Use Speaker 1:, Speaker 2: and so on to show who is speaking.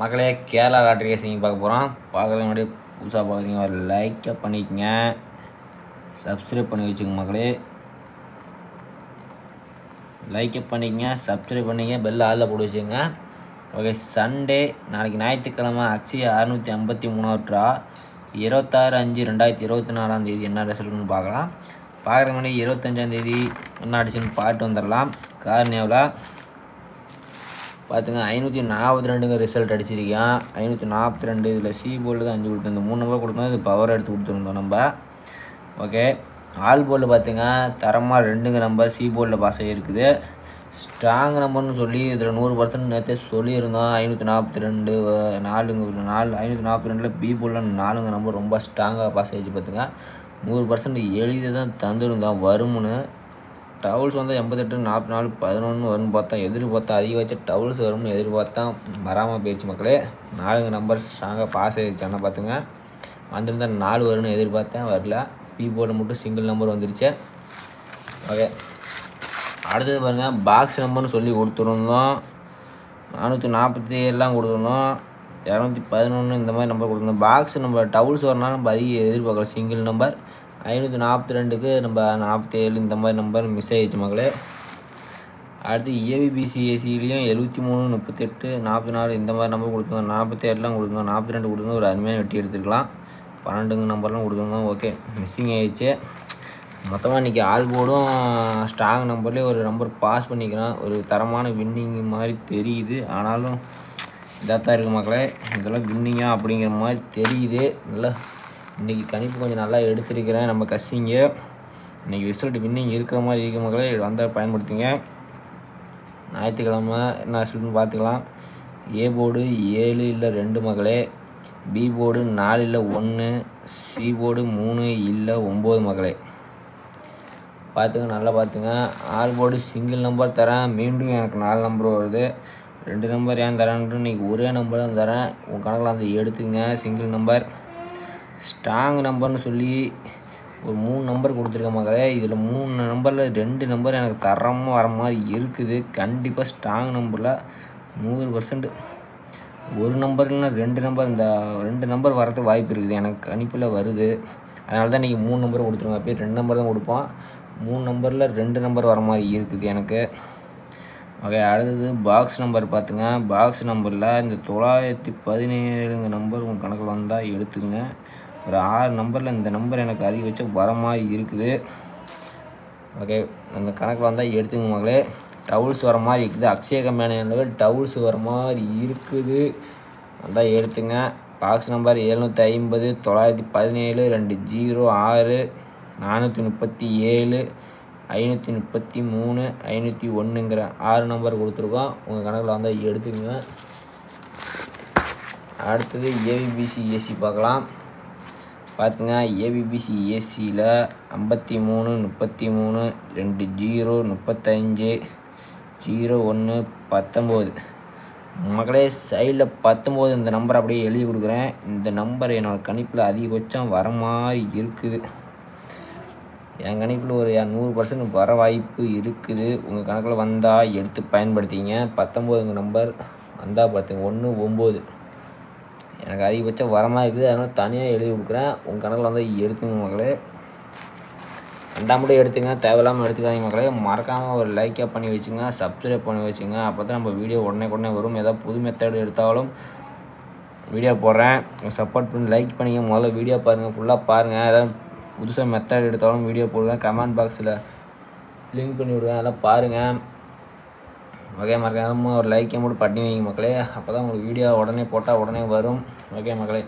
Speaker 1: மக்களே Kerala lottery racing பார்க்க போகிறோம் பார்க்குறது முன்னாடி புதுசாக பார்க்குறீங்க ஒரு லைக்கை பண்ணிக்கங்க. சப்ஸ்கிரைப் பண்ணி வச்சுங்க மக்களே. லைக்கை பண்ணிக்கங்க சப்ஸ்கிரைப் பண்ணிங்க பெல் ஆளில் போட்டு வச்சுக்கோங்க. ஓகே சண்டே நாளைக்கு ஞாயிற்றுக்கிழமை அக்ஷய அறுநூற்றி ஐம்பத்தி மூணாவது ட்ரா இருபத்தாறு அஞ்சு ரெண்டாயிரத்தி இருபத்தி நாலாம் தேதி என்ன ரிசல்ட்னு பார்க்கலாம். பார்க்குற முன்னாடி இருபத்தஞ்சாம் தேதி என்ன அடிச்சுன்னு பாட்டு வந்துடலாம். கார்னியாவில் பார்த்துங்க ஐநூற்றி நாற்பத்தி ரெண்டுங்க ரிசல்ட் அடிச்சிருக்கேன் ஐநூற்றி நாற்பத்தி ரெண்டு இதில் சி போர்டில் தான் அஞ்சு கொடுத்துருந்தோம். மூணு நம்பர் கொடுத்தோம் இது பவர் எடுத்து கொடுத்துருந்தோம் நம்ம. ஓகே ஆல் போர்டில் பார்த்துங்க தரமாக ரெண்டுங்க நம்பர் சி போர்டில் பாஸ் ஆகிருக்குது ஸ்ட்ராங் நம்பர்னு சொல்லி இதில் நூறு பர்சன்ட் நேற்றே சொல்லியிருந்தோம். ஐநூற்றி நாற்பத்தி ரெண்டு நாலுங்க நாலு ஐநூற்றி நாற்பத்தி ரெண்டில் பி போலில் நாலுங்க நம்பர் ரொம்ப ஸ்ட்ராங்காக பாஸ் ஆகிடுச்சு பார்த்துங்க நூறு பர்சன்ட் எழுதி தான் தந்துருந்தோம் வரும்னு. டவுல்ஸ் வந்து எண்பத்தெட்டு நாற்பத்தி நாலு பதினொன்று வரும்னு பார்த்தா எதிர்பார்த்தா அதிகபட்ச டவுல்ஸ் வரும்னு எதிர்பார்த்தா வராமல் போயிடுச்சு மக்களே. நாலு நம்பர் ஸ்ட்ராங்காக பாஸ் ஆகிடுச்சு ஆனால் பார்த்துங்க வந்திருந்தா நாலு வரும்னு எதிர்பார்த்தேன் வரல. பி போர்டு மட்டும் சிங்கிள் நம்பர் வந்துருச்சு. ஓகே அடுத்தது பாருங்கள் பாக்ஸ் நம்பர்னு சொல்லி கொடுத்துருந்தோம். நானூற்றி நாற்பத்தி ஏழுலாம் கொடுத்துருந்தோம். இரநூத்தி பதினொன்று இந்த மாதிரி நம்பர் கொடுத்துருந்தோம் பாக்ஸ் நம்ம டவுல்ஸ் வரனால நம்ம அதிக எதிர்பார்க்கலாம் சிங்கிள் நம்பர் ஐநூற்றி நாற்பத்தி ரெண்டுக்கு நம்ம நாற்பத்தி ஏழு இந்த மாதிரி நம்பர் மிஸ் ஆகிடுச்சு மக்களே. அடுத்து ஏபிபிசிஏசிலையும் எழுபத்தி மூணு முப்பத்தெட்டு நாற்பத்தி நாலு இந்த மாதிரி நம்பர் கொடுத்துருந்தோம். நாற்பத்தி ஏழுலாம் கொடுத்துருந்தோம். நாற்பத்தி ரெண்டு கொடுத்துருந்தோம். ஒரு அருமையான வெட்டி எடுத்துருக்கலாம். பன்னெண்டுங்க நம்பர்லாம் கொடுத்துருந்தோம். ஓகே மிஸ்ஸிங் ஆயிடுச்சு. மொத்தமாக இன்றைக்கி ஆல் போர்டும் ஸ்ட்ராங் நம்பர்லேயே ஒரு நம்பர் பாஸ் பண்ணிக்கிறோம் ஒரு தரமான வின்னிங் மாதிரி தெரியுது. ஆனாலும் இதாக தான் இருக்குது மக்களே. இதெல்லாம் வின்னிங்கா அப்படிங்கிற மாதிரி தெரியுது. நல்லா இன்றைக்கி கணிப்பு கொஞ்சம் நல்லா எடுத்திருக்கிறேன் நம்ம கசிங்க. இன்றைக்கி ரிசல்ட் வின்னிங் இருக்கிற மாதிரி இருக்குது மக்களே. வந்தால் பயன்படுத்துங்க. ஞாயிற்றுக்கிழமை என்ன ரிசல்ட்னு பார்த்துக்கலாம். ஏ போர்டு ஏழு இல்லை ரெண்டு மகளே பி போர்டு நாலு இல்லை ஒன்று சி போர்டு மூணு இல்லை ஒம்பது மகளே பார்த்துங்க நல்லா பார்த்துங்க. ஆல் போர்டு சிங்கிள் நம்பர் தரேன். மீண்டும் எனக்கு நாலு நம்பர் வருது. ரெண்டு நம்பர் ஏன் தரேன்ட்டு இன்றைக்கி ஒரே நம்பர் தான் தரேன். உங்கள் கணக்கில் வந்து எடுத்துங்க சிங்கிள் நம்பர் ஸ்ட்ராங் நம்பர்னு சொல்லி ஒரு மூணு நம்பர் கொடுத்துருக்க மக்களே இதில் மூணு நம்பரில் ரெண்டு நம்பர் எனக்கு தரமாக வர மாதிரி இருக்குது. கண்டிப்பாக ஸ்ட்ராங் நம்பரில் நூறு பர்சன்ட் ஒரு நம்பர் இல்லைனா ரெண்டு நம்பர் இந்த ரெண்டு நம்பர் வரதுக்கு வாய்ப்பு இருக்குது. எனக்கு கணிப்பில் வருது. அதனால தான் இன்றைக்கி மூணு நம்பர் கொடுத்துருங்க அப்பயே ரெண்டு நம்பர் தான் கொடுப்போம். மூணு நம்பரில் ரெண்டு நம்பர் வர மாதிரி இருக்குது எனக்கு. ஓகே அடுத்தது பாக்ஸ் நம்பர் பார்த்துங்க. பாக்ஸ் நம்பரில் இந்த தொள்ளாயிரத்தி பதினேழுங்க நம்பர் உங்கள் கணக்கில் வந்தால் எடுத்துங்க ஒரு ஆறு நம்பரில் இந்த நம்பர் எனக்கு அதிகபட்சம் வர மாதிரி இருக்குது. ஓகே அந்த கணக்கில் வந்தால் எடுத்துங்க மகளே டவுல்ஸ் வர மாதிரி இருக்குது. அக்ஷய கம்பெனியில் டவுல்ஸ் வர மாதிரி இருக்குது. அதான் எடுத்துங்க. பாக்ஸ் நம்பர் எழுநூற்றி ஐம்பது தொள்ளாயிரத்தி பதினேழு ரெண்டு ஜீரோ ஆறு நானூற்றி முப்பத்தி ஏழு ஐநூற்றி முப்பத்தி மூணு ஐநூற்றி ஒன்றுங்கிற ஆறு நம்பர் கொடுத்துருக்கோம். உங்கள் கணக்கில் வந்தால் எடுத்துக்கங்க. அடுத்தது ஏபிபிசி ஏசி பார்க்கலாம். பார்த்துங்க. ஏபிபிசி ஏசியில் ஐம்பத்தி மூணு முப்பத்தி மூணு ரெண்டு ஜீரோ முப்பத்தஞ்சு ஜீரோ ஒன்று பத்தொம்போது. மக்களே சைடில் பத்தொம்போது இந்த நம்பர் அப்படியே எழுதி கொடுக்குறேன். இந்த நம்பர் என்னோடய கணிப்பில் அதிகபட்சம் வர மாதிரி இருக்குது. என் கணிப்பில் ஒரு நூறு பர்சன்ட் வர வாய்ப்பு இருக்குது. உங்கள் கணக்கில் வந்தால் எடுத்து பயன்படுத்திங்க. பத்தொம்போதுங்க நம்பர் வந்தால் பார்த்துங்க ஒன்று ஒம்பது. எனக்கு அதிகபட்சம் வரமாக இருக்குது. அதனால் தனியாக எழுதி கொடுக்குறேன். உங்கள் கணக்கில் வந்தால் எடுத்துங்க மக்களே. ரெண்டாம் மட்டும் எடுத்துங்க. தேவையில்லாமல் எடுத்துக்காதீங்க மக்களே. மறக்காமல் ஒரு லைக்காக பண்ணி வச்சுங்க. சப்ஸ்கிரைப் பண்ணி வச்சுங்க. அப்போ தான் நம்ம வீடியோ உடனே உடனே வரும். ஏதாவது புது மெத்தட் எடுத்தாலும் வீடியோ போடுறேன். சப்போர்ட் பண்ணி லைக் பண்ணிங்க. முதல்ல வீடியோ பாருங்கள் ஃபுல்லாக பாருங்கள் ஏதாவது புதுசாக மெத்தட் எடுத்தாலும் வீடியோ போடுவேன். கமெண்ட் பாக்ஸில் லிங்க் பண்ணி விடுவேன். அதெல்லாம் பாருங்கள் ஓகே மறக்காமல் ஒரு லைக்கை மட்டும் பண்ணி வைங்க மக்களே. அப்போ தான் உங்களுக்கு வீடியோ உடனே போட்டால் உடனே வரும். ஓகே மக்களே.